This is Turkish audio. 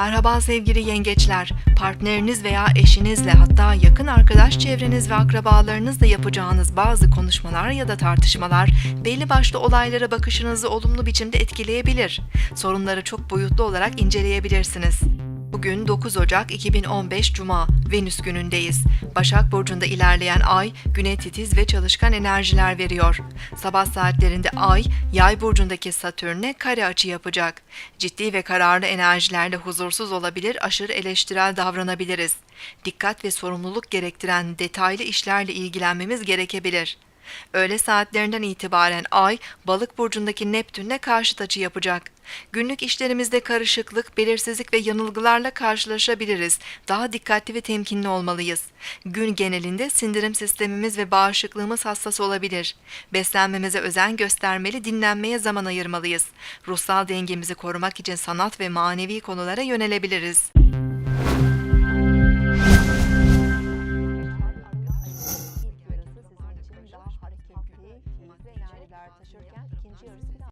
Merhaba sevgili yengeçler. Partneriniz veya eşinizle hatta yakın arkadaş çevreniz ve akrabalarınızla yapacağınız bazı konuşmalar ya da tartışmalar belli başlı olaylara bakışınızı olumlu biçimde etkileyebilir. Sorunları çok boyutlu olarak inceleyebilirsiniz. Bugün 9 Ocak 2015 Cuma, Venüs günündeyiz. Başak Burcu'nda ilerleyen ay, güne titiz ve çalışkan enerjiler veriyor. Sabah saatlerinde ay, yay burcundaki Satürn'e kare açı yapacak. Ciddi ve kararlı enerjilerle huzursuz olabilir, aşırı eleştirel davranabiliriz. Dikkat ve sorumluluk gerektiren detaylı işlerle ilgilenmemiz gerekebilir. Öğle saatlerinden itibaren Ay, Balık burcundaki Neptün'le karşıt açı yapacak. Günlük işlerimizde karışıklık, belirsizlik ve yanılgılarla karşılaşabiliriz. Daha dikkatli ve temkinli olmalıyız. Gün genelinde sindirim sistemimiz ve bağışıklığımız hassas olabilir. Beslenmemize özen göstermeli, dinlenmeye zaman ayırmalıyız. Ruhsal dengemizi korumak için sanat ve manevi konulara yönelebiliriz. Enerjiler taşırken ikinci yarısı biraz